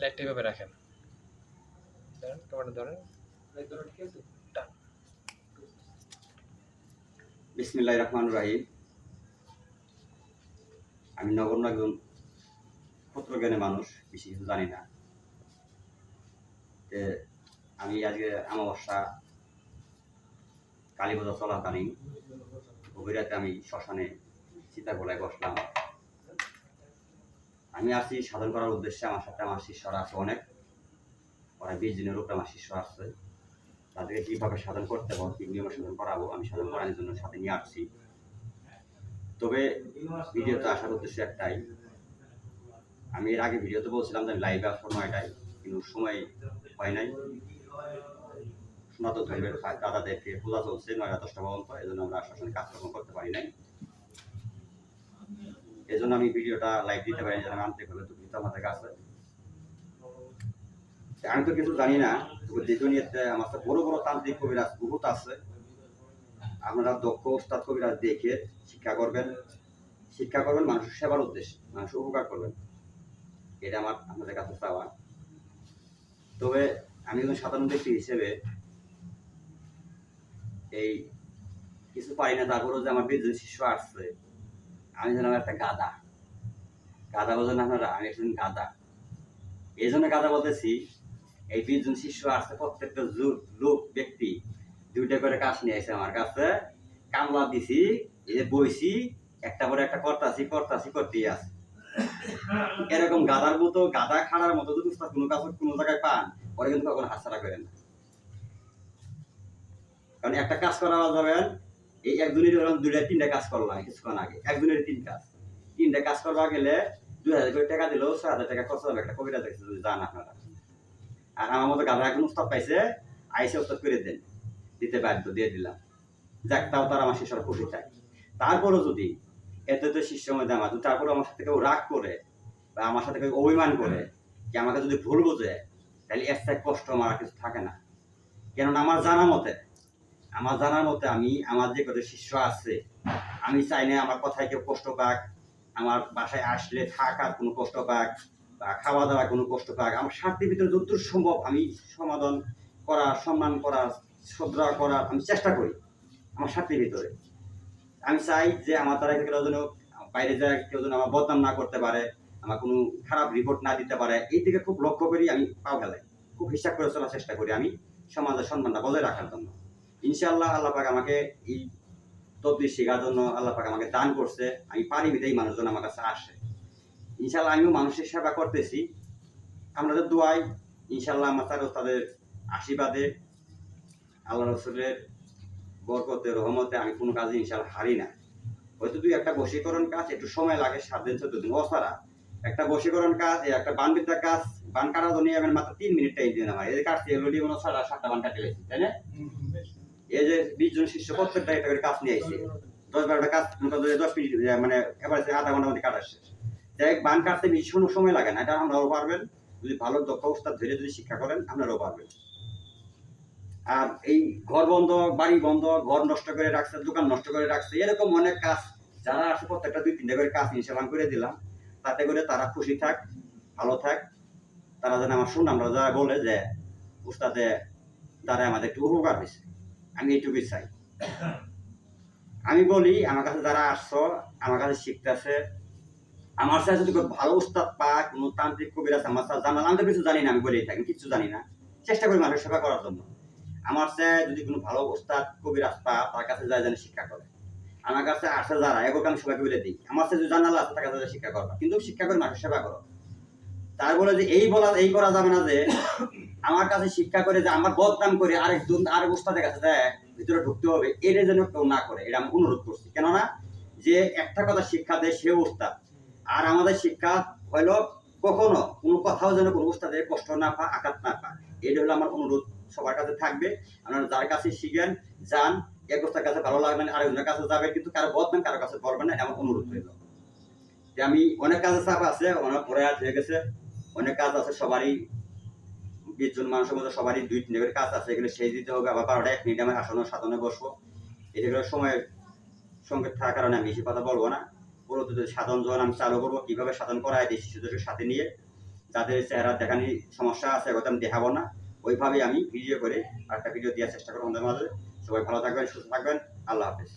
লাইটটা এভাবে রাখেন। বিসমিল্লাহ রহমান রাহিম। আমি নগণ্য একজন জ্ঞানের মানুষ, বেশি কিছু জানি না। আমি আজকে আমাবস্যা কালী পূজা চলাকালীন গভীর রাতে আমি শ্মশানে সীতা গোলায় বসলাম। আমি আসছি সাধন করার উদ্দেশ্যে, আমার সাথে আমার শিষ্যরা আছে অনেক। প্রায় বিশ দিনের উপরে আমার শিষ্য আসছে তাদেরকে কীভাবে সাধন করতে পারব কী নিয়মে সাধন করাবো, আমি সাধন করানোর জন্য সাথে নিয়ে আসছি। তবে ভিডিওতে আসার উদ্দেশ্য একটাই। আমি এর আগে ভিডিওতে বলছিলাম যে আমি লাইভে আসব নয়টায়, কিন্তু সময় হয় নাই। সনাতন ধর্মের দাদাদেরকে পূজা চলছে নয়টা দশটা পর্যন্ত এই জন্য আমরা শাসনে কাজকর্ম করতে পারি নাই। এই জন্য আমি ভিডিওটা লাইভ দিতে পারি যেন আমি আন্তরিকভাবে দুঃখিত আমাদের কাছে। আমি তো কিছু জানি না, তবে দ্বিতীয়তে আমার তো বড় বড় তান্ত্রিক কবিরাজ বহুত আছে। আপনারা দক্ষ ওস্তাদ কবিরাজ দেখে শিক্ষা করবেন। শিক্ষা করবেন মানুষের সেবার উদ্দেশ্যে মানুষ উপকার করবেন। এটা আমার আপনাদের কাছে চাওয়া। তবে আমি একজন সাধারণ ব্যক্তি হিসেবে এই কিছু পারি না, তারপরেও যে আমার বিদ্যুৎ শিষ্য আসছে আমি যেন একটা গাদা গাদা বোঝেন আপনারা, আমি একজন গাদা এই জন্য গাদা বলতেছি, এই বিশজন শিষ্য আসছে, প্রত্যেকটা লোক, ব্যক্তি দুইটা করে কাজ নিয়ে এসে আমার কাছে। কামলা দিছি, এই যে বইছি, একটা পরে একটা করতাছি করতাছি, করতেই আছে। এরকম গাদার মতো গাদা খাড়ার মতো যদি উস্তাদ কোনো কাজ কোনো জায়গায় পান, পরে কিন্তু কখনো হাতছাড়া করেন কারণ একটা কাজ করা যাবেন এই একজনের ধরুন দুইটা, তিনটা কাজ করলাম কিছুক্ষণ আগে। একজনের তিন কাজ। তিনটা কাজ করবা গেলে দুই হাজার করে টাকা দিলেও ছয় হাজার টাকা খরচ হবে, একটা কবিতা দেখছে যদি যান আপনারা। আর আমার মতো গাধা এখন উস্তাদ পাইছে, আইসে উস্তাদ করে দেন, দিতে বাধ্য, দিয়ে দিলাম। যাক, তাও তার আমার শিষ্যরা খুশি চাই তারপরও যদি এত তো শিষ্য মধ্যে আমার তারপরে আমার সাথে কেউ রাগ করে বা আমার সাথে কেউ অভিমান করে যে আমাকে যদি ভুল বোঝে, তাহলে এর থেকে কষ্ট আমার কিছু থাকে না। কেননা আমার জানা মতে আমার জানার মতে আমি, আমার যে কত শিষ্য আছে, আমি চাই না আমার কথায় কেউ কষ্ট পাক, আমার বাসায় আসলে থাকার কোনো কষ্ট পাক, বা খাওয়া দাওয়া কোনো কষ্ট পাক, আমার স্বার্থের ভিতরে যতদূর সম্ভব আমি সমাধান করার, সম্মান করার, শ্রদ্ধা করার আমি চেষ্টা করি আমার স্বার্থের ভিতরে। আমি চাই যে আমার দ্বারা কেউ যেন বাইরে যায়, কেউ যেন আমার বদনাম না করতে পারে, আমার কোনো খারাপ রিপোর্ট না দিতে পারে, এই দিকে খুব লক্ষ্য করি আমি পাও ফেলাই। খুব হিসাব করে চলার চেষ্টা করি আমি সমাজের সম্মানটা বজায় রাখার জন্য। ইনশাআল্লাহ আল্লাহ পাক আমাকে এই তদ্বি শেখার জন্য আল্লাহ পাক আমাকে দান করছে। আমি পারি বিধাই মানুষজন আমার কাছে আসে। ইনশাআল্লাহ আমিও মানুষের সেবা করতেছি। আপনাদের দোয়াই ইনশাল্লাহ আমার তাদের আশীর্বাদে, আল্লাহ রসুলের বরকতে, রহমতে আমি কোনো কাজে ইনশাআল্লাহ হারি না। হয়তো দুই একটা বশীকরণ কাজ, একটু সময় লাগে, সাত দিন, চোদ্দ দিন অসারা একটা বশীকরণ কাজ একটা বান বিদ্যা কাজ, বান কাটার জন্য মাত্র তিন মিনিট টাইম দিন আমার এই কাটছি দিয়ে মনে সাতটা বান কাটে তাই না? এই যে বিশ জন শিষ্য প্রত্যেকটা একটা করে কাজ নিয়ে আসছে দশ বারোটা কাজ, মোটামুটি দশ মিনিট মানে এবার আধা ঘণ্টার মধ্যে কাটা শেষ। যাই বান কাটতে ভীষণ সময় লাগে না, এটা আপনারাও পারবেন। যদি ভালো দক্ষ অবস্থা ধরে যদি শিক্ষা করেন, আপনারাও পারবেন। আর এই ঘর বন্ধ, বাড়ি বন্ধ, ঘর নষ্ট করে রাখছে, দোকান নষ্ট করে রাখছে, এরকম অনেক কাজ, যারা আসে প্রত্যেকটা দুই, তিনটা করে কাজ ইনশাল্লাহ করে দিলাম, তাতে করে তারা খুশি থাক, ভালো থাক। তারা যেন আমার শুন আমরা যারা বলে যে উস্তাদে দ্বারা আমাদের একটু উপকার হয়েছে। আমি এইটুকুই চাই। আমি বলি, আমার কাছে যারা আসছো, আমার কাছে শিখতেছে আমার সাথে যদি ভালো উস্তাদ পা কোনো তান্ত্রিক কবির আছে, আমার সাথে জানা আমি কিছু জানি না, আমি বলেই থাকি কিছু জানি না। চেষ্টা করি মানুষের সেবা করার জন্য। আমার সাথে যদি কোনো ভালো উস্তাদ কবিরাজ পা তার কাছে যায় যেন শিক্ষা করে। আমার কাছে আসে যারা এগুলোকে আমি সবাইকে বলে দিই। আমার সাথে যদি জানালা আছে, তার কাছে শিক্ষা করবা। কিন্তু শিক্ষা করে মানুষের সেবা করো। তার বলে যে, এই বলা, এই করা যাবে না যে, আমার কাছে শিক্ষা করে যে, আমার বদনাম করে আরেক জন আরেক উস্তাদের কাছে যায় ভিতরে ঢুকতে হবে। এটা যেন কেউ না করে। এটা আমি অনুরোধ করছি। কেননা, যে একটা কথা শিক্ষা দেয়, সে উস্তাদ আর আমাদের শিক্ষা হইল কখনো কোনো কথাও যেন কোনো উস্তাদের কষ্ট না পায়, আঘাত না পায়। এটা হলো আমার অনুরোধ সবার কাছে থাকবে। আপনারা যার কাছে শিখেন, যান, এক উস্তার কাছে ভালো লাগবে না আরেকজনের কাছে যাবে, কিন্তু কারও বদনাম কারও কাছে করবে না আমার অনুরোধ হইল যে, আমি অনেক কাজে চাপ আছে, অনেক পরে হয়ে গেছে। অনেক কাজ আছে, সবারই বিশ জন মানুষের মধ্যে সবারই দুই তিন কাজ আছে, এগুলো সেই দিতে হবে। আবার বারোটা এক মিনিট আমি আসনে সাধনে বসবো। এগুলো সময়ের সঙ্গে থাকার কারণে আমি বেশি কথা বলব না। পরবর্তীতে সাধন যখন আমি চালু করব, কীভাবে সাধন করা হয় এই শিশুদেরকে সাথে নিয়ে যাদের চেহারা দেখানি সমস্যা আছে ওটা আমি দেখাবো না। ওইভাবে আমি ভিডিও করে একটা ভিডিও দেওয়ার চেষ্টা করব আমাদের মাঝে। সবাই ভালো থাকবেন, সুস্থ থাকবেন। আল্লাহ হাফেজ।